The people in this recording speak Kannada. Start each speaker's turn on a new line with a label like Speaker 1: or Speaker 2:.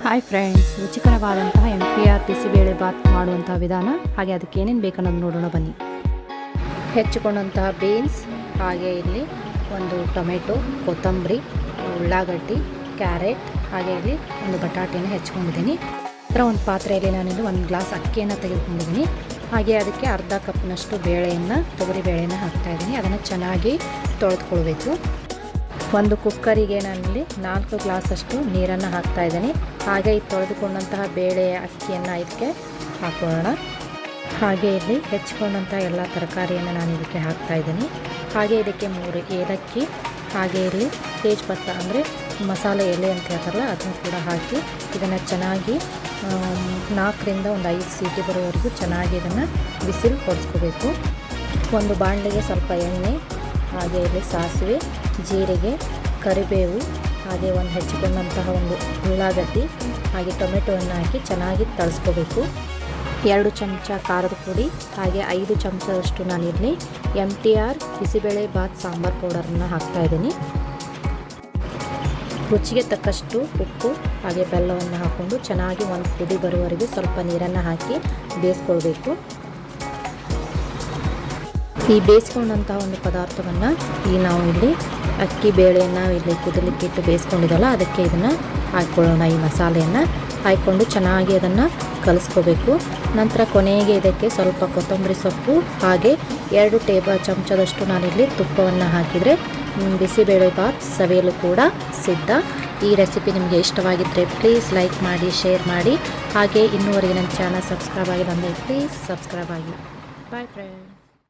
Speaker 1: Hi friends ರುಚಿಕರವಾದಂತಹ M P R bisibele bath ಮಾಡುವಂತಹ ವಿಧಾನ, ಹಾಗೆ ಅದಕ್ಕೆ ಏನೇನು ಬೇಕನ್ನೋದು ನೋಡೋಣ ಬನ್ನಿ. ಹೆಚ್ಚಿಕೊಂಡಂತಹ ಬೀನ್ಸ್ ಹಾಗೆ ಇಲ್ಲಿ ಒಂದು ಟೊಮೆಟೊ, ಕೊತ್ತಂಬರಿ, ಉಳ್ಳಾಗಡ್ಡಿ, ಕ್ಯಾರೆಟ್, ಹಾಗೆ ಇಲ್ಲಿ ಒಂದು ಬಟಾಟೆಯನ್ನು ಹೆಚ್ಕೊಂಡಿದ್ದೀನಿ. ಅದರ ಒಂದು ಪಾತ್ರೆಯಲ್ಲಿ ನಾನಿಲ್ಲಿ ಒಂದು ಗ್ಲಾಸ್ ಅಕ್ಕಿಯನ್ನು ತೆಗೆದುಕೊಂಡಿದ್ದೀನಿ. ಹಾಗೆ ಅದಕ್ಕೆ ಅರ್ಧ ಕಪ್ನಷ್ಟು ಬೇಳೆಯನ್ನು, ತೊಗರಿ ಬೇಳೆಯನ್ನು ಹಾಕ್ತಾಯಿದ್ದೀನಿ ಅದನ್ನು ಚೆನ್ನಾಗಿ ತೊಳೆದುಕೊಳ್ಬೇಕು. ಒಂದು ಕುಕ್ಕರಿಗೆ ನಾನಿಲ್ಲಿ ನಾಲ್ಕು ಗ್ಲಾಸಷ್ಟು ನೀರನ್ನು ಹಾಕ್ತಾ ಇದ್ದೀನಿ. ಹಾಗೆ ಈ ತೊಳೆದುಕೊಂಡಂತಹ ಬೇಳೆ, ಅಕ್ಕಿಯನ್ನು ಇದಕ್ಕೆ ಹಾಕೋಣ. ಹಾಗೆ ಇಲ್ಲಿ ಹೆಚ್ಚಿಕೊಂಡಂತಹ ಎಲ್ಲ ತರಕಾರಿಯನ್ನು ನಾನು ಇದಕ್ಕೆ ಹಾಕ್ತಾ ಇದ್ದೀನಿ. ಹಾಗೆ ಇದಕ್ಕೆ ಮೂರು ಏಲಕ್ಕಿ, ಹಾಗೆ ಇಲ್ಲಿ ತೇಜ್ಪತ್ತ ಅಂದರೆ ಮಸಾಲೆ ಎಲೆ ಅಂತ ಹೇಳ್ತಾರಲ್ಲ, ಅದನ್ನು ಕೂಡ ಹಾಕಿ ಇದನ್ನು ಚೆನ್ನಾಗಿ ನಾಲ್ಕರಿಂದ ಒಂದು ಐದು ಸೀಟಿ ಬರೋವರೆಗೂ ಚೆನ್ನಾಗಿ ಇದನ್ನು ಬಿಸಿಲು ಹೊಡೆಸ್ಕೋಬೇಕು ಒಂದು ಬಾಣಲೆಗೆ ಸ್ವಲ್ಪ ಎಣ್ಣೆ ಹಾಗೆ ಇಲ್ಲಿ ಸಾಸಿವೆ, ಜೀರಿಗೆ, ಕರಿಬೇವು, ಹಾಗೆ ಒಂದು ಹೆಚ್ಚಿಕೊಂಡಂತಹ ಒಂದು ಉಳ್ಳಾಗಡ್ಡಿ, ಹಾಗೆ ಟೊಮೆಟೊವನ್ನು ಹಾಕಿ ಚೆನ್ನಾಗಿ ತಳಿಸ್ಕೋಬೇಕು. ಎರಡು ಚಮಚ ಖಾರದ ಪುಡಿ, ಹಾಗೆ ಐದು ಚಮಚದಷ್ಟು ನಾನು ನಾನಿಲ್ಲಿ M T R bisibele bath sambar ಪೌಡರನ್ನು ಹಾಕ್ತಾಯಿದ್ದೀನಿ ರುಚಿಗೆ ತಕ್ಕಷ್ಟು ಉಪ್ಪು, ಹಾಗೆ ಬೆಲ್ಲವನ್ನು ಹಾಕ್ಕೊಂಡು ಚೆನ್ನಾಗಿ ಒಂದು ಪುಡಿ ಬರುವವರೆಗೂ ಸ್ವಲ್ಪ ನೀರನ್ನು ಹಾಕಿ ಬೇಯಿಸ್ಕೊಳ್ಬೇಕು. ಈ ಬೇಯಿಸ್ಕೊಂಡಂತಹ ಒಂದು ಪದಾರ್ಥವನ್ನು ಈ ನಾವು ಇಲ್ಲಿ ಅಕ್ಕಿ, ಬೇಳೆಯನ್ನು ಇಲ್ಲಿ ಕುದಲಿಕ್ಕಿಟ್ಟು ಬೇಯಿಸ್ಕೊಂಡಿದ್ದಲ್ಲ ಅದಕ್ಕೆ ಇದನ್ನು ಹಾಕ್ಕೊಳ್ಳೋಣ ಈ ಮಸಾಲೆಯನ್ನು ಹಾಕ್ಕೊಂಡು ಚೆನ್ನಾಗಿ ಅದನ್ನು ಕಲಿಸ್ಕೋಬೇಕು. ನಂತರ ಕೊನೆಗೆ ಇದಕ್ಕೆ ಸ್ವಲ್ಪ ಕೊತ್ತಂಬರಿ ಸೊಪ್ಪು ಹಾಗೆ ಎರಡು ಟೇಬಲ್ ಚಮಚದಷ್ಟು ನಾನಿಲ್ಲಿ ತುಪ್ಪವನ್ನು ಹಾಕಿದರೆ ಬಿಸಿಬೇಳೆ ಬಾತ್ ಸವಿಯಲು ಕೂಡ ಸಿದ್ಧ. ಈ ರೆಸಿಪಿ ನಿಮಗೆ ಇಷ್ಟವಾಗಿದ್ದರೆ ಪ್ಲೀಸ್ ಲೈಕ್ ಮಾಡಿ ಶೇರ್ ಮಾಡಿ. ಹಾಗೆ ಇನ್ನೂವರೆಗೆ ನನ್ನ ಚಾನಲ್ ಸಬ್ಸ್ಕ್ರೈಬ್ ಆಗಿದೆ ಅಂದರೆ ಪ್ಲೀಸ್ ಸಬ್ಸ್ಕ್ರೈಬ್ ಆಗಿ. Boy friend